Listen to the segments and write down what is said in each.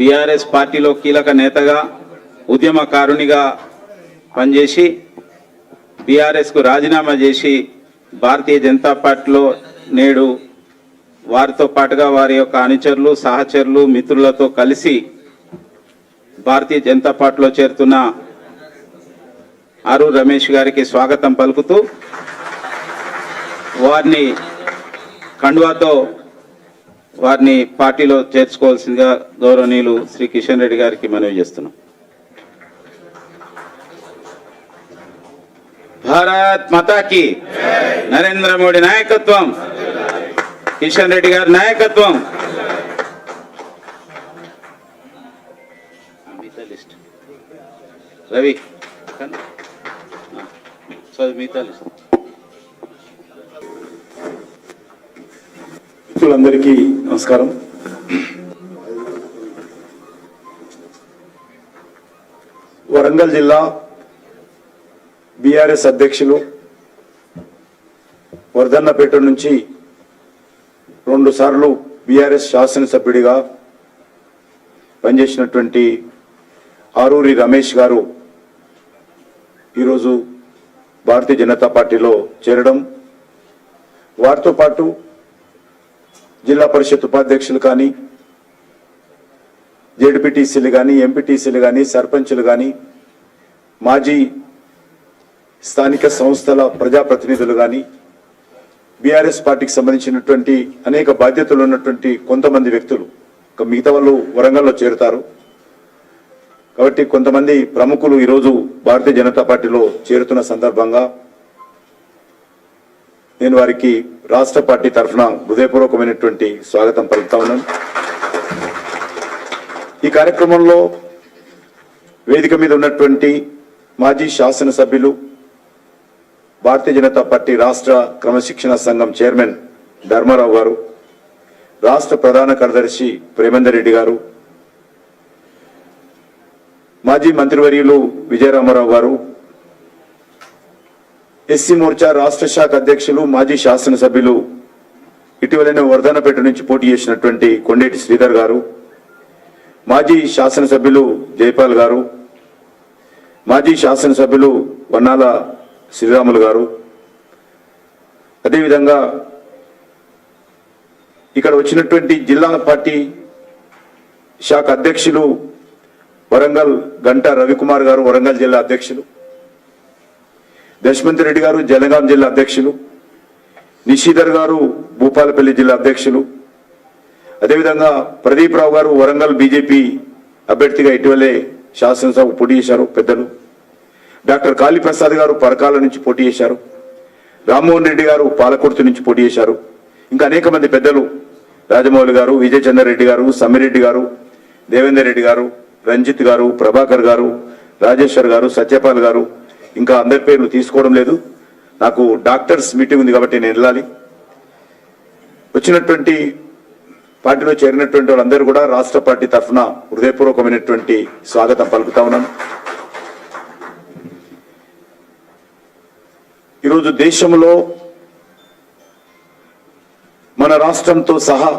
BRS పార్టీలో కీలక నేతగా ఉద్యమకారునిగా పనిచేసి బీఆర్ఎస్కు రాజీనామా చేసి భారతీయ జనతా పార్టీలో నేడు వారితో పాటుగా వారి యొక్క అనుచరులు సహచరులు మిత్రులతో కలిసి భారతీయ జనతా పార్టీలో చేరుతున్న ఆరు రమేష్ గారికి స్వాగతం పలుకుతూ వారిని కండువాతో వారిని పార్టీలో చేర్చుకోవాల్సిందిగా గౌరవనీయులు శ్రీ కిషన్ రెడ్డి గారికి మనవి చేస్తున్నాం. భారత్ మతాకి నరేంద్ర మోడీ నాయకత్వం కిషన్ రెడ్డి గారి నాయకత్వం. రవి సో మిగతా లిస్ట్. మిత్రులందరికీ నమస్కారం. వరంగల్ జిల్లా బీఆర్ఎస్ అధ్యక్షులు వర్ధన్నపేట నుంచి రెండు సార్లు బీఆర్ఎస్ శాసనసభ్యుడిగా పనిచేసినటువంటి ఆరూరి రమేష్ గారు ఈరోజు భారతీయ జనతా పార్టీలో చేరడం. వారితో పాటు జిల్లా పరిషత్ ఉపాధ్యక్షులు కానీ జెడ్పీటీసీలు కానీ ఎంపీటీసీలు కానీ సర్పంచులు కానీ మాజీ స్థానిక సంస్థల ప్రజాప్రతినిధులు కానీ బీఆర్ఎస్ పార్టీకి సంబంధించినటువంటి అనేక బాధ్యతలు ఉన్నటువంటి కొంతమంది వ్యక్తులు మిగతా వాళ్ళు వరంగల్లో చేరుతారు. కాబట్టి కొంతమంది ప్రముఖులు ఈరోజు భారతీయ జనతా పార్టీలో చేరుతున్న సందర్భంగా నేను వారికి రాష్ట్ర పార్టీ తరఫున హృదయపూర్వకమైనటువంటి స్వాగతం పలుకుతా ఉన్నాను. ఈ కార్యక్రమంలో వేదిక మీద ఉన్నటువంటి మాజీ శాసనసభ్యులు భారతీయ జనతా పార్టీ రాష్ట్ర క్రమశిక్షణ సంఘం చైర్మన్ ధర్మారావు గారు రాష్ట్ర ప్రధాన కార్యదర్శి ప్రేమేందర్ రెడ్డి గారు మాజీ మంత్రివర్యులు విజయరామారావు గారు ఎస్సీ మోర్చా రాష్ట్ర శాఖ అధ్యక్షులు మాజీ శాసనసభ్యులు ఇటీవలనే వర్ధనపేట నుంచి పోటీ చేసినటువంటి కొండేటి శ్రీధర్ గారు మాజీ శాసనసభ్యులు జైపాల్ గారు మాజీ శాసనసభ్యులు వన్నాల శ్రీరాములు గారు. అదేవిధంగా ఇక్కడ వచ్చినటువంటి జిల్లా పార్టీ శాఖ అధ్యక్షులు వరంగల్ గంటా రవికుమార్ గారు వరంగల్ జిల్లా అధ్యక్షులు. దశమంత్ రెడ్డి గారు జనగాం జిల్లా అధ్యక్షులు నిశీధర్ గారు భూపాలపల్లి జిల్లా అధ్యక్షులు. అదేవిధంగా ప్రదీప్ రావు గారు వరంగల్ బీజేపీ అభ్యర్థిగా ఇటీవలే శాసనసభ పోటీ చేశారు పెద్దలు. డాక్టర్ కాళీప్రసాద్ గారు పరకాల నుంచి పోటీ చేశారు. రామ్మోహన్ రెడ్డి గారు పాలకుర్తి నుంచి పోటీ చేశారు. ఇంకా అనేక మంది పెద్దలు రాజమౌళి గారు విజయ్ రెడ్డి గారు సమ్మిరెడ్డి గారు దేవేందర్ రెడ్డి గారు రంజిత్ గారు ప్రభాకర్ గారు రాజేశ్వర్ గారు సత్యపాల్ గారు ఇంకా అందరి పేర్లు తీసుకోవడం లేదు. నాకు డాక్టర్స్ మీటింగ్ ఉంది కాబట్టి నేను వెళ్ళాలి. వచ్చినటువంటి పార్టీలో చేరినటువంటి వాళ్ళందరూ కూడా రాష్ట్ర పార్టీ తరఫున హృదయపూర్వకమైనటువంటి స్వాగతం పలుకుతా ఉన్నాను. ఈరోజు దేశంలో మన రాష్ట్రంతో సహా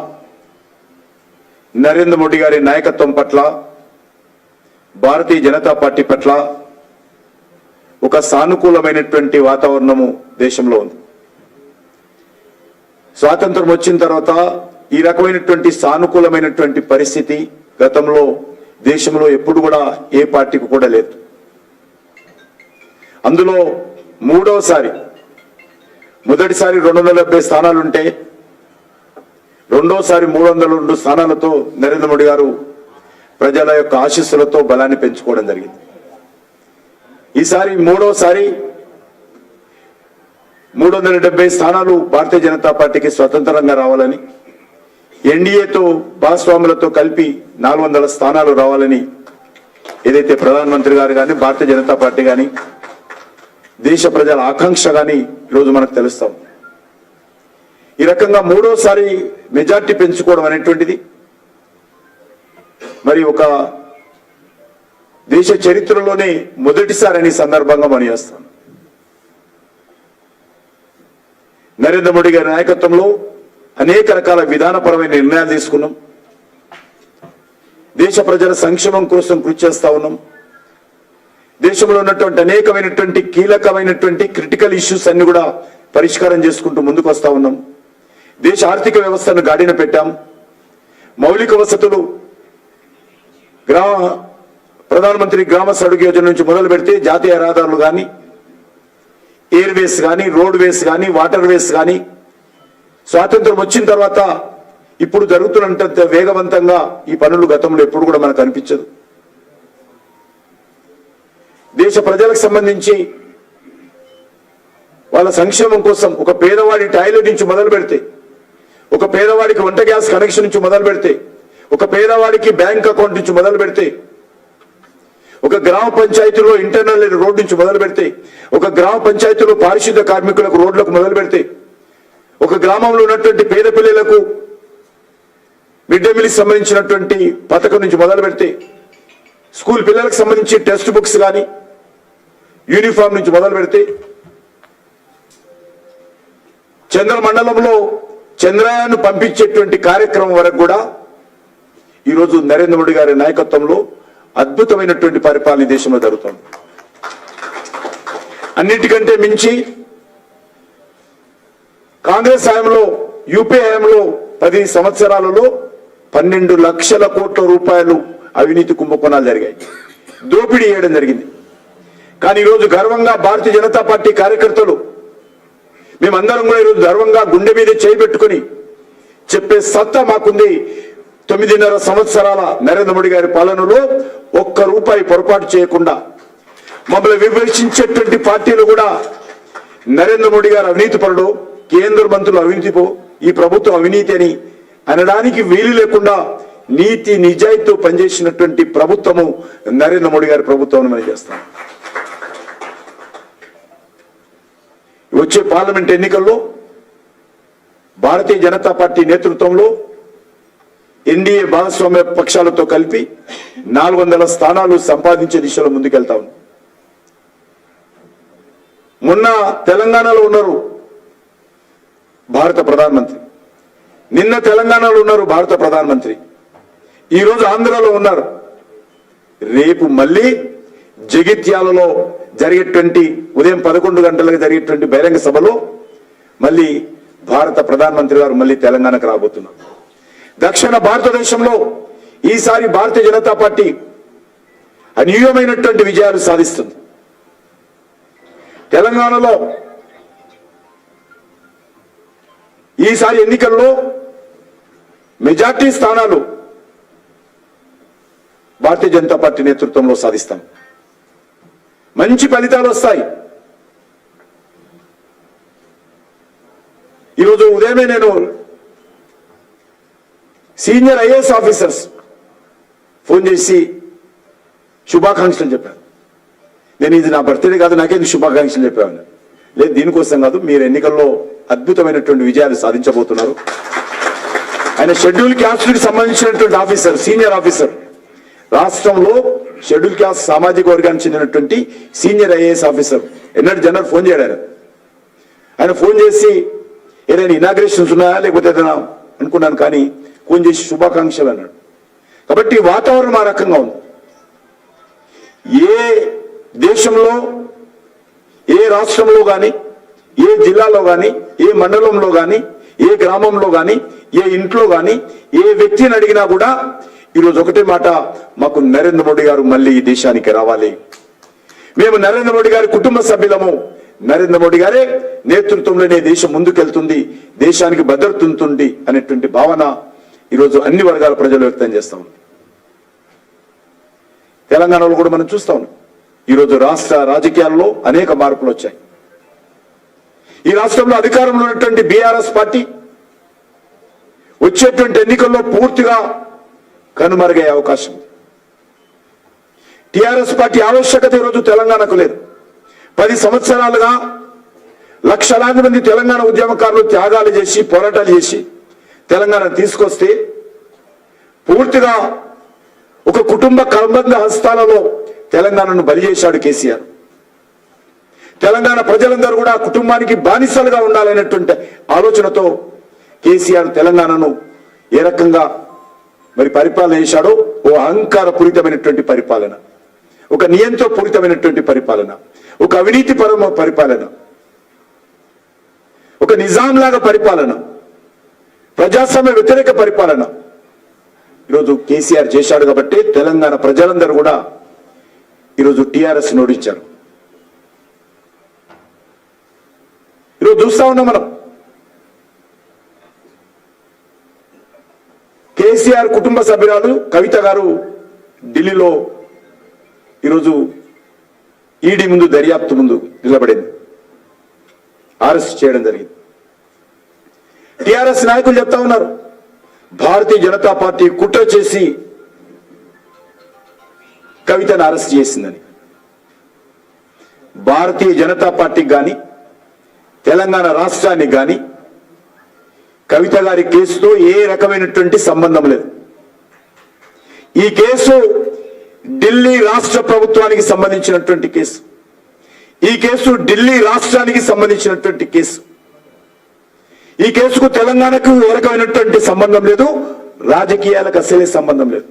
నరేంద్ర మోడీ గారి నాయకత్వం పట్ల భారతీయ జనతా పార్టీ పట్ల ఒక సానుకూలమైనటువంటి వాతావరణము దేశంలో ఉంది. స్వాతంత్రం వచ్చిన తర్వాత ఈ రకమైనటువంటి సానుకూలమైనటువంటి పరిస్థితి గతంలో దేశంలో ఎప్పుడు కూడా ఏ పార్టీకి కూడా లేదు. అందులో మూడవసారి మొదటిసారి రెండు వందల డెబ్బై స్థానాలుంటే రెండోసారి మూడు వందల రెండు స్థానాలతో నరేంద్ర మోడీ గారు ప్రజల యొక్క ఆశీస్సులతో బలాన్ని పెంచుకోవడం జరిగింది. ఈసారి మూడోసారి మూడు వందల డెబ్బై స్థానాలు భారతీయ జనతా పార్టీకి స్వతంత్రంగా రావాలని ఎన్డీఏతో భాగస్వాములతో కలిపి నాలుగు వందల స్థానాలు రావాలని ఏదైతే ప్రధానమంత్రి గారు కానీ భారతీయ జనతా పార్టీ కానీ దేశ ప్రజల ఆకాంక్ష కానీ ఈరోజు మనకు తెలుస్తాం ఈ రకంగా మూడోసారి మెజార్టీ పెంచుకోవడం అనేటువంటిది. మరి ఒక దేశ చరిత్రలోనే మొదటిసారి సందర్భంగా మనం చేస్తాం. నరేంద్ర మోడీ గారి నాయకత్వంలో అనేక రకాల విధానపరమైన నిర్ణయాలు తీసుకున్నాం. దేశ ప్రజల సంక్షేమం కోసం కృషి చేస్తా ఉన్నాం. దేశంలో ఉన్నటువంటి అనేకమైనటువంటి కీలకమైనటువంటి క్రిటికల్ ఇష్యూస్ అన్ని కూడా పరిష్కారం చేసుకుంటూ ముందుకు వస్తా ఉన్నాం. దేశ ఆర్థిక వ్యవస్థను గాడిన పెట్టాం. మౌలిక వసతులు గ్రామ ప్రధానమంత్రి గ్రామ సడుగు యోజన నుంచి మొదలు పెడితే జాతీయ రహదారులు కానీ ఎయిర్వేస్ కానీ రోడ్ వేస్ కానీ వాటర్ వేస్ కానీ స్వాతంత్రం వచ్చిన తర్వాత ఇప్పుడు జరుగుతున్నంత వేగవంతంగా ఈ పనులు గతంలో ఎప్పుడు కూడా మనకు అనిపించదు. దేశ ప్రజలకు సంబంధించి వాళ్ళ సంక్షేమం కోసం ఒక పేదవాడి టాయిలెట్ నుంచి మొదలు పెడితే ఒక పేదవాడికి వంట గ్యాస్ కనెక్షన్ నుంచి మొదలు పెడితే ఒక పేదవాడికి బ్యాంక్ అకౌంట్ నుంచి మొదలు పెడితే ఒక గ్రామ పంచాయతీలో ఇంటర్నల్ రోడ్ నుంచి మొదలు పెడితే ఒక గ్రామ పంచాయతీలో పారిశుద్ధ కార్మికులకు రోడ్లకు మొదలు పెడితే ఒక గ్రామంలో ఉన్నటువంటి పేద పిల్లలకు మిడ్ డే మీల్కి సంబంధించినటువంటి పథకం నుంచి మొదలు పెడితే స్కూల్ పిల్లలకు సంబంధించి టెక్స్ట్ బుక్స్ కానీ యూనిఫామ్ నుంచి మొదలు పెడితే చంద్ర మండలంలో చంద్రయాన్ పంపించేటువంటి కార్యక్రమం వరకు కూడా ఈరోజు నరేంద్ర మోడీ గారి నాయకత్వంలో అద్భుతమైనటువంటి పరిపాలన దేశంలో జరుగుతుంది. అన్నిటికంటే మించి కాంగ్రెస్ హయాంలో యూపీ హయాంలో పది సంవత్సరాలలో పన్నెండు లక్షల కోట్ల రూపాయలు అవినీతి కుంభకోణాలు జరిగాయి. దోపిడీ చేయడం జరిగింది. కానీ ఈరోజు గర్వంగా భారతీయ జనతా పార్టీ కార్యకర్తలు మేమందరం కూడా ఈరోజు గర్వంగా గుండె మీద చేయిబెట్టుకుని చెప్పే సత్తా మాకుంది. తొమ్మిదిన్నర సంవత్సరాల నరేంద్ర మోడీ గారి పాలనలో ఒక్క రూపాయి పొరపాటు చేయకుండా మమ్మల్ని విమర్శించేటువంటి పార్టీలు కూడా నరేంద్ర మోడీ గారు అవినీతి పరుడు కేంద్ర మంత్రులు అవినీతి పో ఈ ప్రభుత్వం అవినీతి అని అనడానికి వీలు లేకుండా నీతి నిజాయితీతో పనిచేసినటువంటి ప్రభుత్వము నరేంద్ర మోడీ గారి ప్రభుత్వం మనం చేస్తాం. వచ్చే పార్లమెంట్ ఎన్నికల్లో భారతీయ జనతా పార్టీ నేతృత్వంలో ఎన్డీఏ భాగస్వామ్య పక్షాలతో కలిపి నాలుగు వందల స్థానాలు సంపాదించే దిశలో ముందుకెళ్తా మొన్న తెలంగాణలో ఉన్నారు భారత ప్రధానమంత్రి. నిన్న తెలంగాణలో ఉన్నారు భారత ప్రధానమంత్రి. ఈరోజు ఆంధ్రాలో ఉన్నారు. రేపు మళ్ళీ జగిత్యాలలో జరిగేటువంటి ఉదయం పదకొండు గంటలకు జరిగేటువంటి బహిరంగ సభలో మళ్ళీ భారత ప్రధానమంత్రి గారు మళ్ళీ తెలంగాణకు రాబోతున్నారు. దక్షిణ భారతదేశంలో ఈసారి భారతీయ జనతా పార్టీ అనూహ్యమైనటువంటి విజయాలు సాధిస్తుంది. తెలంగాణలో ఈసారి ఎన్నికల్లో మెజార్టీ స్థానాలు భారతీయ జనతా పార్టీ నేతృత్వంలో సాధిస్తాం. మంచి ఫలితాలు వస్తాయి. ఈరోజు ఉదయమే నేను సీనియర్ ఐఏఎస్ ఆఫీసర్స్ ఫోన్ చేసి శుభాకాంక్షలు చెప్పాను నేను ఇది నా బర్త్డే కాదు నాకేంది శుభాకాంక్షలు చెప్పాను? లేదు దీనికోసం కాదు మీరు ఎన్నికల్లో అద్భుతమైనటువంటి విజయాలు సాధించబోతున్నారు. ఆయన షెడ్యూల్ క్యాస్ట్కి సంబంధించినటువంటి ఆఫీసర్ సీనియర్ ఆఫీసర్ రాష్ట్రంలో షెడ్యూల్ క్యాస్ట్ సామాజిక వర్గానికి చెందినటువంటి సీనియర్ ఐఏఎస్ ఆఫీసర్ ఎన్నటి జనరల్ ఫోన్ చేయడారు ఆయన. ఫోన్ చేసి ఏదైనా ఇనాగ్రేషన్స్ ఉన్నాయా? లేకపోతే ఏదైనా అనుకున్నాను కానీ ఫోన్ చేసి శుభాకాంక్షలు అన్నాడు. కాబట్టి వాతావరణం ఆ రకంగా ఉంది. ఏ దేశంలో ఏ రాష్ట్రంలో కానీ ఏ జిల్లాలో కానీ ఏ మండలంలో కానీ ఏ గ్రామంలో కానీ ఏ ఇంట్లో కానీ ఏ వ్యక్తిని అడిగినా కూడా ఈరోజు ఒకటే మాట మాకు నరేంద్ర మోడీ గారు మళ్ళీ ఈ దేశానికి రావాలి. మేము నరేంద్ర మోడీ గారి కుటుంబ సభ్యులము. నరేంద్ర మోడీ గారే నేతృత్వంలోనే దేశం ముందుకెళ్తుంది దేశానికి భద్రత ఉంటుంది అనేటువంటి భావన ఈరోజు అన్ని వర్గాల ప్రజలు వ్యక్తం చేస్తా తెలంగాణలో కూడా మనం చూస్తా ఉన్నాం. ఈరోజు రాష్ట్ర రాజకీయాల్లో అనేక మార్పులు వచ్చాయి. ఈ రాష్ట్రంలో అధికారంలో ఉన్నటువంటి బీఆర్ఎస్ పార్టీ వచ్చేటువంటి ఎన్నికల్లో పూర్తిగా కనుమరుగయ్యే అవకాశం టిఆర్ఎస్ పార్టీ ఆవశ్యకత ఈరోజు తెలంగాణకు లేదు. పది సంవత్సరాలుగా లక్షలాది మంది తెలంగాణ ఉద్యమకారులు త్యాగాలు చేసి పోరాటాలు చేసి తెలంగాణ తీసుకొస్తే పూర్తిగా ఒక కుటుంబ కబంధ హస్తాలలో తెలంగాణను బలి చేశాడు కేసీఆర్. తెలంగాణ ప్రజలందరూ కూడా కుటుంబానికి బానిసలుగా ఉండాలనేటువంటి ఆలోచనతో కేసీఆర్ తెలంగాణను ఏ రకంగా మరి పరిపాలన చేశాడో ఓ అహంకార పూరితమైనటువంటి పరిపాలన ఒక నియంతో పూరితమైనటువంటి పరిపాలన ఒక అవినీతి పరమ పరిపాలన ఒక నిజాం లాగా పరిపాలన. ప్రజాస్వామ్య వ్యతిరేక పరిపాలన. ఈరోజు కేసీఆర్ చేశాడు కాబట్టి తెలంగాణ ప్రజలందరూ కూడా ఈరోజు టిఆర్ఎస్ నోడించారు ఈరోజు చూస్తా ఉన్నాం మనం. కేసీఆర్ కుటుంబ సభ్యురాలు కవిత గారు ఢిల్లీలో ఈరోజు ఈడీ ముందు దర్యాప్తు ముందు నిలబడింది. అరెస్ట్ చేయడం జరిగింది. టిఆర్ఎస్ నాయకులు చెప్తా ఉన్నారు. భారతీయ జనతా పార్టీ కుట్ర చేసి కవితను అరెస్ట్ చేసిందని. భారతీయ జనతా పార్టీకి కానీ తెలంగాణ రాష్ట్రానికి కానీ కవిత గారి కేసుతో ఏ రకమైనటువంటి సంబంధం లేదు. ఈ కేసు ఢిల్లీ రాష్ట్ర ప్రభుత్వానికి సంబంధించినటువంటి కేసు. ఈ కేసు ఢిల్లీ రాష్ట్రానికి సంబంధించినటువంటి కేసు. ఈ కేసుకు తెలంగాణకు ఏ రకమైనటువంటి సంబంధం లేదు రాజకీయాలకు అసలే సంబంధం లేదు.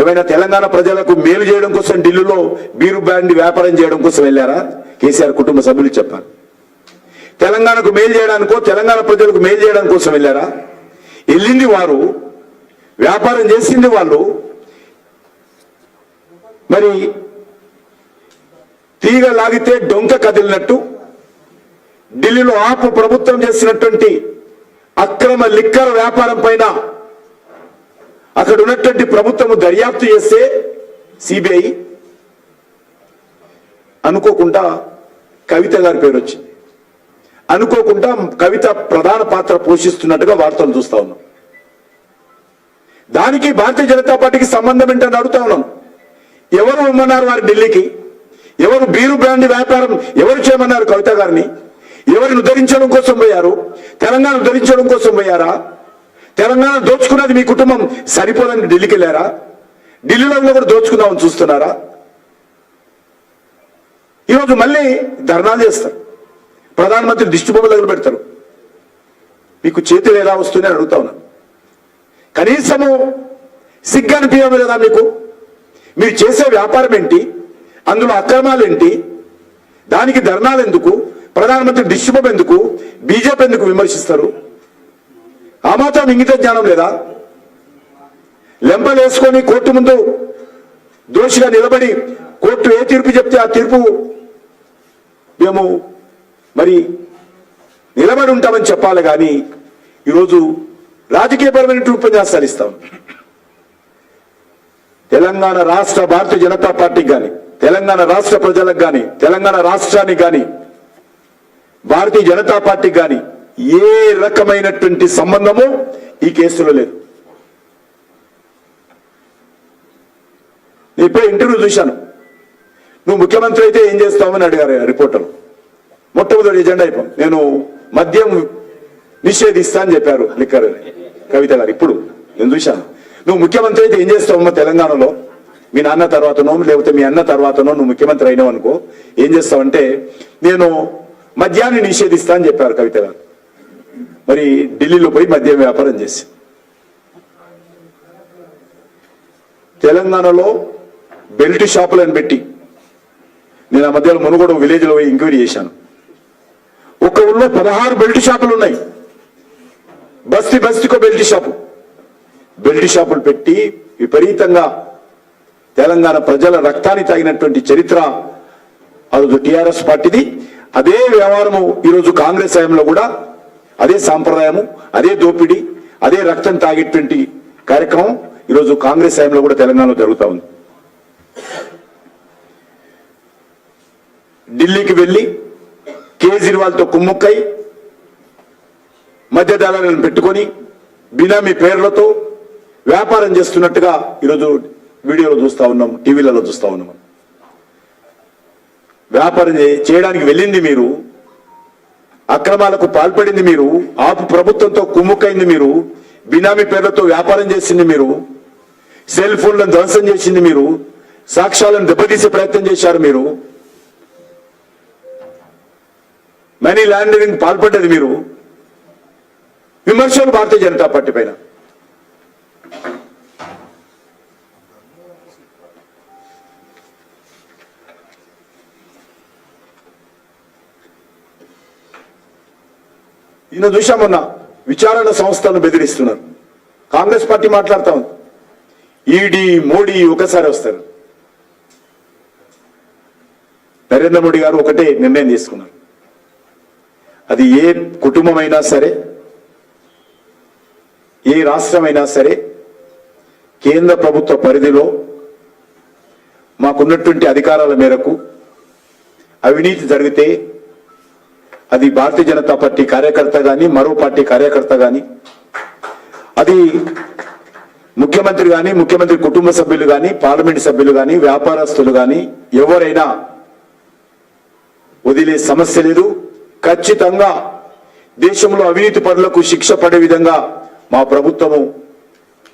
ఏమైనా తెలంగాణ ప్రజలకు మేలు చేయడం కోసం ఢిల్లీలో బీరు బ్యాండ్ వ్యాపారం చేయడం కోసం వెళ్ళారా? కేసీఆర్ కుటుంబ సభ్యులు చెప్పారు. తెలంగాణకు మేలు చేయడానికో తెలంగాణ ప్రజలకు మేలు చేయడం కోసం వెళ్ళారా? వెళ్ళింది వారు వ్యాపారం చేసింది వాళ్ళు. మరి తీగ లాగితే డొంక కదిలినట్టు ఢిల్లీలో ఆపు ప్రభుత్వం చేసినటువంటి అక్రమ లిక్కర్ వ్యాపారం పైన అక్కడ ఉన్నటువంటి ప్రభుత్వం దర్యాప్తు చేస్తే సిబిఐ అనుకోకుండా కవిత గారి పేరు వచ్చింది. అనుకోకుండా కవిత ప్రధాన పాత్ర పోషిస్తున్నట్టుగా వార్తలు చూస్తా ఉన్నాం. దానికి భారతీయ జనతా పార్టీకి సంబంధం ఏంటని అడుగుతా ఉన్నాం. ఎవరు ఇమ్మన్నారు వారి ఢిల్లీకి? ఎవరు బీరు బ్రాండ్ వ్యాపారం ఎవరు చేయమన్నారు కవిత గారిని? ఎవరిని ఉద్ధరించడం కోసం పోయారు? తెలంగాణ ఉద్ధరించడం కోసం పోయారా? తెలంగాణ దోచుకున్నది మీ కుటుంబం సరిపోదని ఢిల్లీకి వెళ్ళారా? ఢిల్లీలో కూడా దోచుకుందామని చూస్తున్నారా? ఈరోజు మళ్ళీ ధర్నాలు చేస్తారు. ప్రధానమంత్రి దిష్టి బొమ్మలు దగ్గర పెడతారు. మీకు చేతులు ఎలా వస్తున్నాయి అని అడుగుతా ఉన్నా. కనీసము సిగ్గు అనిపించడం లేదా మీకు? మీరు చేసే వ్యాపారం ఏంటి? అందులో అక్రమాలు ఏంటి? దానికి ధర్నాలు ఎందుకు? ప్రధానమంత్రి డిస్ట్రిబం ఎందుకు? బీజేపీ ఎందుకు విమర్శిస్తారు? ఆ మాత్రం ఇంగిత జ్ఞానం లేదా? లెంపలు వేసుకొని కోర్టు ముందు దోషిగా నిలబడి కోర్టు ఏ తీర్పు చెప్తే ఆ తీర్పు మేము మరి నిలబడి ఉంటామని చెప్పాలి కానీ ఈరోజు రాజకీయపరమైన ఉపన్యాసాలు ఇస్తాం. తెలంగాణ రాష్ట్ర భారతీయ జనతా పార్టీకి కానీ తెలంగాణ రాష్ట్ర ప్రజలకు కానీ తెలంగాణ రాష్ట్రానికి కానీ భారతీయ జనతా పార్టీ కానీ ఏ రకమైనటువంటి సంబంధము ఈ కేసులో లేదు. ఇప్పుడే ఇంటర్వ్యూ చూశాను. నువ్వు ముఖ్యమంత్రి అయితే ఏం చేస్తావని అడిగారు రిపోర్టర్ మొట్టమొదటి ఎజెండా అయిపోయి నేను మద్యం నిషేధిస్తా అని చెప్పారు లిక్కర్ కవిత గారు. ఇప్పుడు నేను చూశాను. నువ్వు ముఖ్యమంత్రి అయితే ఏం చేస్తావమ్మా తెలంగాణలో? మీ నాన్న తర్వాతనో లేకపోతే మీ అన్న తర్వాతనో నువ్వు ముఖ్యమంత్రి అయినావు అనుకో ఏం చేస్తావంటే నేను మద్యాన్ని నిషేధిస్తా అని చెప్పారు కవిత గారు. మరి ఢిల్లీలో పోయి మద్యం వ్యాపారం చేసి. తెలంగాణలో బెల్ట్ షాపులను పెట్టి నేను ఆ మధ్యలో మునుగోడు విలేజ్లో పోయి ఎంక్వైరీ చేశాను. ఒక ఊళ్ళో పదహారు బెల్ట్ షాపులు ఉన్నాయి. బస్తి బస్తికో బెల్ట్ షాపు. బెల్ట్ షాపులు పెట్టి విపరీతంగా తెలంగాణ ప్రజల రక్తాన్ని తాగినటువంటి చరిత్ర. ఆ టిఆర్ఎస్ పార్టీది. అదే వ్యవహారము ఈరోజు కాంగ్రెస్ హయాంలో కూడా అదే సాంప్రదాయము అదే దోపిడీ అదే రక్తం తాగేటువంటి కార్యక్రమం ఈరోజు కాంగ్రెస్ హయాంలో కూడా తెలంగాణలో జరుగుతా ఉంది. ఢిల్లీకి వెళ్ళి కేజ్రీవాల్తో కుమ్ముక్కై మధ్యదళాలను పెట్టుకొని బినామీ పేర్లతో వ్యాపారం చేస్తున్నట్టుగా ఈరోజు వీడియోలో చూస్తా ఉన్నాం టీవీలలో చూస్తా ఉన్నాం. వ్యాపారం చేయడానికి వెళ్ళింది మీరు. అక్రమాలకు పాల్పడింది మీరు. ఆపు ప్రభుత్వంతో కుమ్ముక్కైంది మీరు. బినామీ పేర్లతో వ్యాపారం చేసింది మీరు. సెల్ ఫోన్లను ధ్వంసం చేసింది మీరు. సాక్ష్యాలను దెబ్బతీసే ప్రయత్నం చేశారు మీరు. మనీ లాండరింగ్ పాల్పడ్డది మీరు. విమర్శలు భారతీయ జనతా పార్టీ పైన. ఈయన మొన్న విచారణ సంస్థలను బెదిరిస్తున్నారు. కాంగ్రెస్ పార్టీ మాట్లాడుతా ఉంది. ఈడీ మోడీ ఒకసారి వస్తారు. నరేంద్ర మోడీ గారు ఒకటే నిర్ణయం తీసుకున్నారు. అది ఏ కుటుంబమైనా సరే ఏ రాష్ట్రమైనా సరే కేంద్ర ప్రభుత్వ పరిధిలో మాకున్నటువంటి అధికారాల మేరకు అవినీతి జరిగితే అది భారతీయ జనతా పార్టీ కార్యకర్త కానీ మరో పార్టీ కార్యకర్త కానీ అది ముఖ్యమంత్రి కానీ ముఖ్యమంత్రి కుటుంబ సభ్యులు కానీ పార్లమెంట్ సభ్యులు కానీ వ్యాపారస్తులు కానీ ఎవరైనా వదిలే సమస్య లేదు. ఖచ్చితంగా దేశంలో అవినీతి పనులకు శిక్ష పడే విధంగా మా ప్రభుత్వము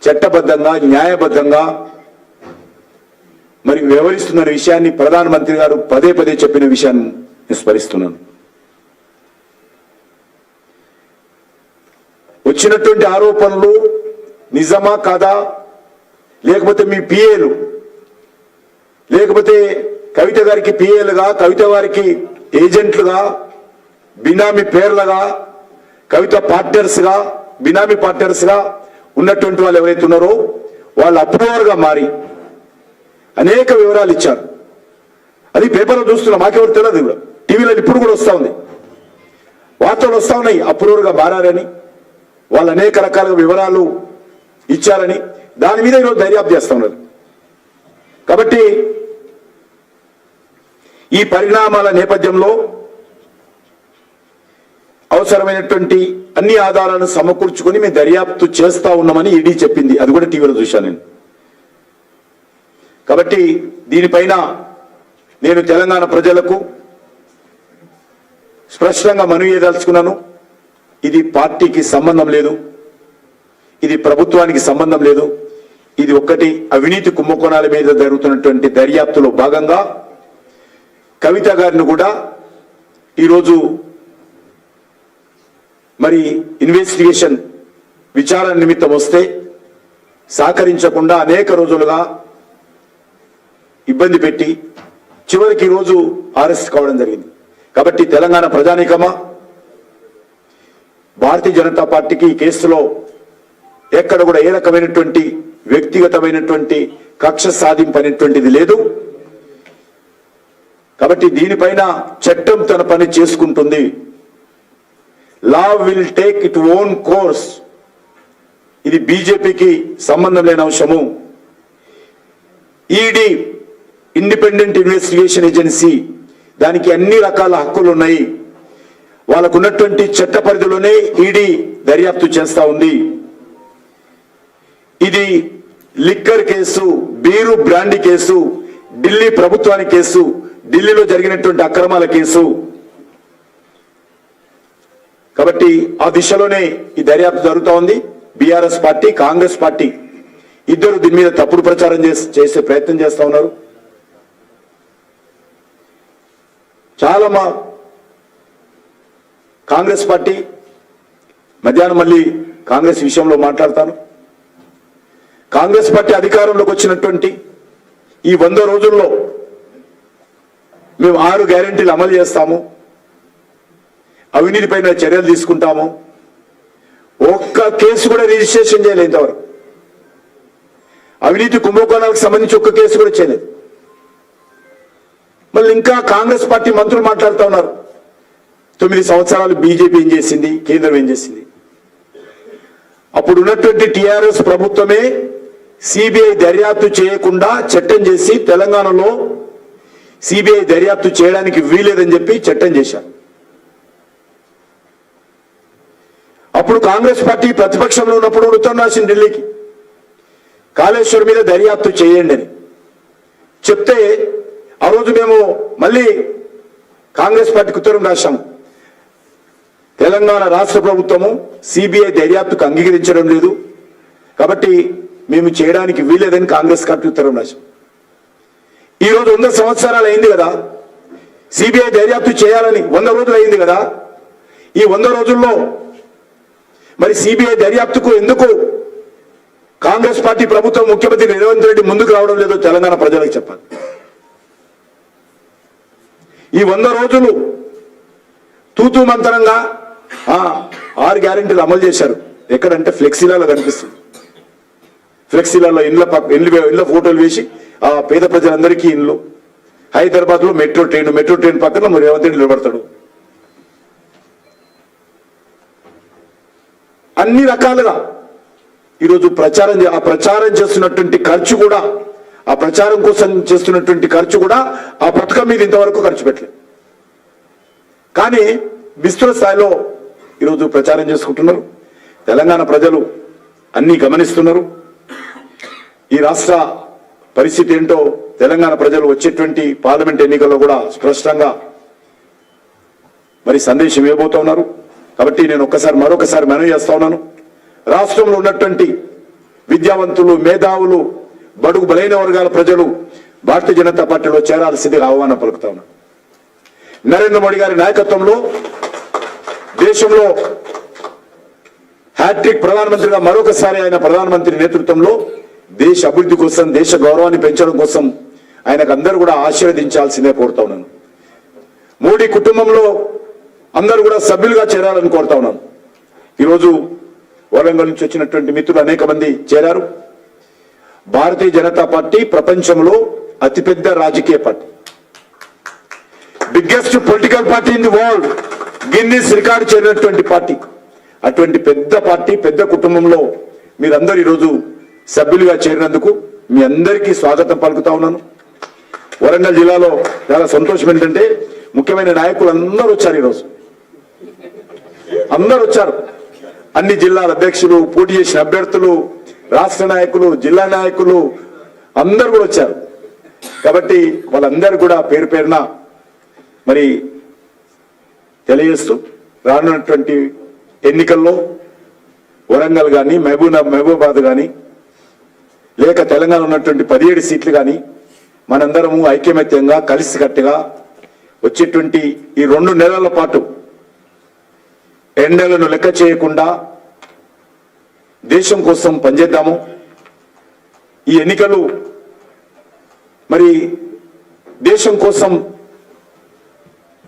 చట్టబద్ధంగా న్యాయబద్ధంగా మరి వ్యవహరిస్తున్న విషయాన్ని ప్రధానమంత్రి గారు పదే పదే చెప్పిన విషయాన్ని స్మరిస్తున్నాను. వచ్చినటువంటి ఆరోపణలు నిజమా కాదా? లేకపోతే మీ పిఏలు? లేకపోతే కవిత గారికి పిఏలుగా కవిత గారికి ఏజెంట్లుగా బినామీ పేర్లుగా కవిత పార్ట్నర్స్గా బినామీ పార్ట్నర్స్గా ఉన్నటువంటి వాళ్ళు ఎవరైతే ఉన్నారో వాళ్ళు అప్రూవర్గా మారి అనేక వివరాలు ఇచ్చారు. అది పేపర్లో చూస్తున్నాం మాకెవరు తెలియదు కూడా టీవీలో ఇప్పుడు కూడా వస్తూ ఉంది. వార్తలు వస్తూ ఉన్నాయి అప్రూవర్గా మారారని. వాళ్ళు అనేక రకాల వివరాలు ఇచ్చారని దాని మీద ఈరోజు దర్యాప్తు చేస్తా ఉన్నారు. కాబట్టి ఈ పరిణామాల నేపథ్యంలో అవసరమైనటువంటి అన్ని ఆధారాలను సమకూర్చుకొని మేము దర్యాప్తు చేస్తా ఉన్నామని ఈడీ చెప్పింది. అది కూడా టీవీలో చూశాను నేను. కాబట్టి దీనిపైన నేను తెలంగాణ ప్రజలకు స్పష్టంగా మనవి చేయదలుచుకున్నాను ఇది పార్టీకి సంబంధం లేదు. ఇది ప్రభుత్వానికి సంబంధం లేదు. ఇది ఒక్కటి అవినీతి కుంభకోణాల మీద జరుగుతున్నటువంటి దర్యాప్తులో భాగంగా కవిత గారిని కూడా ఈరోజు మరి ఇన్వెస్టిగేషన్ విచారణ నిమిత్తం వస్తే సహకరించకుండా అనేక రోజులుగా ఇబ్బంది పెట్టి చివరికి ఈరోజు అరెస్ట్ కావడం జరిగింది. కాబట్టి తెలంగాణ ప్రజానీకమా? భారతీయ జనతా పార్టీకి ఈ కేసులో ఎక్కడ కూడా ఏ రకమైనటువంటి వ్యక్తిగతమైనటువంటి కక్ష సాధింపు అనేటువంటిది లేదు. కాబట్టి దీనిపైన చట్టం తన పని చేసుకుంటుంది. Law will take it own course. ఇది బీజేపీకి సంబంధం లేని అంశము. ఈడీ ఇండిపెండెంట్ ఇన్వెస్టిగేషన్ ఏజెన్సీ దానికి అన్ని రకాల హక్కులు ఉన్నాయి వాళ్ళకు ఉన్నటువంటి చట్ట పరిధిలోనే ఈడీ దర్యాప్తు చేస్తా ఉంది. ఇది liquor case beer brandy case Delhi ప్రభుత్వానికి కేసు ఢిల్లీలో జరిగినటువంటి అక్రమాల కేసు. కాబట్టి ఆ దిశలోనే ఈ దర్యాప్తు జరుగుతూ ఉంది. బీఆర్ఎస్ పార్టీ కాంగ్రెస్ పార్టీ ఇద్దరు దీని మీద తప్పుడు ప్రచారం చేసే ప్రయత్నం చేస్తూ ఉన్నారు. చాలా మా కాంగ్రెస్ పార్టీ మధ్యాహ్నం మళ్ళీ కాంగ్రెస్ విషయంలో మాట్లాడతాను. కాంగ్రెస్ పార్టీ అధికారంలోకి వచ్చినటువంటి ఈ వంద రోజుల్లో మేము ఆరు గ్యారెంటీలు అమలు చేస్తాము. అవినీతి పైన చర్యలు తీసుకుంటాము. ఒక్క కేసు కూడా రిజిస్ట్రేషన్ చేయలేదు ఇంతవరకు. అవినీతి కుంభకోణాలకు సంబంధించి ఒక్క కేసు కూడా చేయలేదు. మళ్ళీ ఇంకా కాంగ్రెస్ పార్టీ మంత్రులు మాట్లాడుతూ ఉన్నారు. తొమ్మిది సంవత్సరాలు బీజేపీ ఏం చేసింది? కేంద్రం ఏం చేసింది? అప్పుడు ఉన్నటువంటి టిఆర్ఎస్ ప్రభుత్వమే సిబిఐ దర్యాప్తు చేయకుండా చట్టం చేసి తెలంగాణలో సిబిఐ దర్యాప్తు చేయడానికి వీలేదని చెప్పి చట్టం చేశారు. అప్పుడు కాంగ్రెస్ పార్టీ ప్రతిపక్షంలో ఉన్నప్పుడు ఉత్తరం రాసింది ఢిల్లీకి. కాళేశ్వరం మీద దర్యాప్తు చేయండి అని. చెప్తే ఆ రోజు మేము మళ్ళీ కాంగ్రెస్ పార్టీకి ఉత్తరం రాశాము. తెలంగాణ రాష్ట్ర ప్రభుత్వము సిబిఐ దర్యాప్తుకు అంగీకరించడం లేదు. కాబట్టి మేము చేయడానికి వీలేదని కాంగ్రెస్ కమిటీ ఉత్తరం రాశాం ఈరోజు వంద సంవత్సరాలు అయింది కదా. సిబిఐ దర్యాప్తు చేయాలని వంద రోజులు అయింది కదా. ఈ వంద రోజుల్లో మరి సిబిఐ దర్యాప్తుకు ఎందుకు కాంగ్రెస్ పార్టీ ప్రభుత్వం ముఖ్యమంత్రి రేవంత్ రెడ్డి ముందుకు రావడం లేదో తెలంగాణ ప్రజలకు చెప్పాలి. ఈ వంద రోజులు తూతూ మంతరంగా ఆరు గ్యారెంటీలు అమలు చేశారు. ఎక్కడంటే ఫ్లెక్సీలలో కనిపిస్తుంది. ఫ్లెక్సీలలో ఇండ్ల ఇండ్లు ఇండ్ల ఫోటోలు వేసి ఆ పేద ప్రజలందరికీ ఇండ్లు. హైదరాబాద్లో మెట్రో ట్రైన్ మెట్రో ట్రైన్ పక్కన మరి రేవంత్ రెడ్డి నిలబడతాడు. అన్ని రకాలుగా ఈరోజు ప్రచారం ఆ ప్రచారం చేస్తున్నటువంటి ఖర్చు కూడా ఆ ప్రచారం కోసం చేస్తున్నటువంటి ఖర్చు కూడా ఆ పథకం మీద ఇంతవరకు ఖర్చు పెట్టలేదు. కానీ విస్తృత స్థాయిలో ఈరోజు ప్రచారం చేసుకుంటున్నారు. తెలంగాణ ప్రజలు అన్ని గమనిస్తున్నారు. ఈ రాష్ట్ర పరిస్థితి ఏంటో తెలంగాణ ప్రజలు వచ్చేటువంటి పార్లమెంట్ ఎన్నికల్లో కూడా స్పష్టంగా మరి సందేశం ఇవ్వబోతా ఉన్నారు. కాబట్టి నేను ఒక్కసారి మరొకసారి మనవి చేస్తా ఉన్నాను. రాష్ట్రంలో ఉన్నటువంటి విద్యావంతులు మేధావులు బడుగు బలైన వర్గాల ప్రజలు భారతీయ జనతా పార్టీలో చేరాల్సిందిగా ఆహ్వానం పలుకుతా ఉన్నాను నరేంద్ర మోడీ గారి నాయకత్వంలో దేశంలో హ్యాట్రిక్ ప్రధానమంత్రిగా మరొకసారి ఆయన ప్రధానమంత్రి నేతృత్వంలో దేశ అభివృద్ధి కోసం దేశ గౌరవాన్ని పెంచడం కోసం ఆయనకు అందరూ కూడా ఆశీర్వదించాల్సిందే కోరుతా ఉన్నాను. మోడీ కుటుంబంలో అందరూ కూడా సభ్యులుగా చేరాలని కోరుతా ఉన్నాను. ఈరోజు వరంగల్ నుంచి వచ్చినటువంటి మిత్రులు అనేక మంది చేరారు. భారతీయ జనతా పార్టీ ప్రపంచంలో అతిపెద్ద రాజకీయ party. Biggest political party in the world Guinness record చేరినటువంటి పార్టీ. అటువంటి పెద్ద పార్టీ పెద్ద కుటుంబంలో మీరందరూ ఈరోజు సభ్యులుగా చేరినందుకు మీ అందరికీ స్వాగతం పలుకుతా ఉన్నాను. వరంగల్ జిల్లాలో చాలా సంతోషం ఏంటంటే ముఖ్యమైన నాయకులు అందరూ వచ్చారు ఈరోజు. అందరూ వచ్చారు. అన్ని జిల్లాల అధ్యక్షులు పోటీ చేసిన అభ్యర్థులు రాష్ట్ర నాయకులు జిల్లా నాయకులు అందరు కూడా వచ్చారు. కాబట్టి వాళ్ళందరూ కూడా పేరు పేరున మరి తెలియజేస్తూ రానున్నటువంటి ఎన్నికల్లో వరంగల్ కానీ మహబూబ్ మహబూబాబాద్ కానీ లేక తెలంగాణ ఉన్నటువంటి పదిహేడు సీట్లు కానీ మనందరము ఐక్యమత్యంగా కలిసికట్టుగా వచ్చేటువంటి ఈ రెండు నెలల పాటు ఎండలను లెక్క చేయకుండా దేశం కోసం పనిచేద్దాము. ఈ ఎన్నికలు మరి దేశం కోసం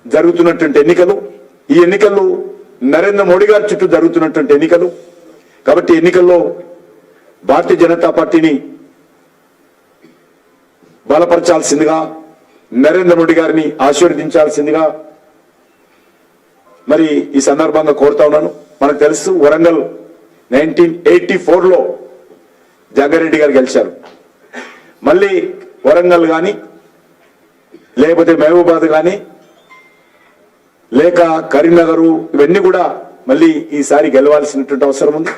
జరుగుతున్నటువంటి ఎన్నికలు. ఈ ఎన్నికలు నరేంద్ర మోడీ గారి చుట్టూ జరుగుతున్నటువంటి ఎన్నికలు. కాబట్టి ఎన్నికల్లో భారతీయ జనతా పార్టీని బలపరచాల్సిందిగా నరేంద్ర మోడీ గారిని ఆశీర్వదించాల్సిందిగా మరి ఈ సందర్భంగా కోరుతా ఉన్నాను. మనకు తెలుసు వరంగల్ నైన్టీన్ ఎయిటీ ఫోర్లో జగ్గారెడ్డి గారు గెలిచారు. మళ్ళీ వరంగల్ కానీ లేకపోతే మహబూబాద్ కానీ లేక కరీంనగర్ ఇవన్నీ కూడా మళ్ళీ ఈసారి గెలవాల్సినటువంటి అవసరం ఉంది.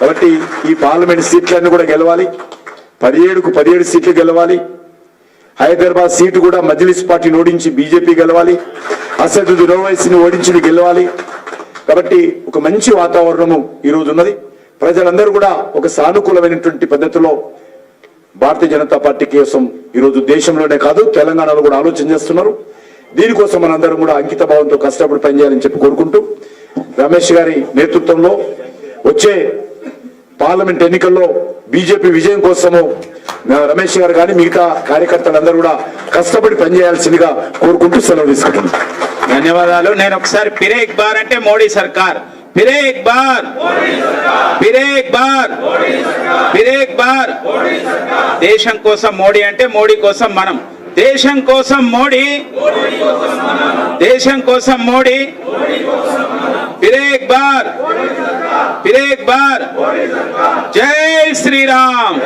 కాబట్టి ఈ పార్లమెంట్ సీట్లన్నీ కూడా గెలవాలి. పదిహేడుకు పదిహేడు సీట్లు గెలవాలి. హైదరాబాద్ సీటు కూడా మజ్లిస్ పార్టీని ఓడించి బీజేపీ గెలవాలి. అసదుద్దీన్ ఓవైసీని ఓడించి గెలవాలి. కాబట్టి ఒక మంచి వాతావరణము ఈ రోజు ఉన్నది. ప్రజలందరూ కూడా ఒక సానుకూలమైనటువంటి పద్ధతిలో భారతీయ జనతా పార్టీ కోసం ఈరోజు దేశంలోనే కాదు తెలంగాణలో కూడా ఆలోచన చేస్తున్నారు. దీనికోసం మనందరం కూడా అంకిత భావంతో కష్టపడి పనిచేయాలని చెప్పి కోరుకుంటూ రమేష్ గారి నేతృత్వంలో వచ్చే పార్లమెంట్ ఎన్నికల్లో బీజేపీ విజయం కోసము రమేష్ గారు కానీ మిగతా కార్యకర్తలందరూ కూడా కష్టపడి పనిచేయాల్సిందిగా కోరుకుంటూ సెలవు తీసుకుంటున్నాను ధన్యవాదాలు. నేను ఒకసారి పిరే ఇక్బార్ అంటే మోడీ సర్కార్. పిరే ఇక్బార్. పిరే ఇక్బార్. పిరే ఇక్బార్. దేశం కోసం మోడీ అంటే మోడీ కోసం మనం. దేశం కోసం మోడీ దేశం కోసం మోడీ పిరే ఇక్ బార్ పిరే ఇక్ బార్ జై శ్రీరామ్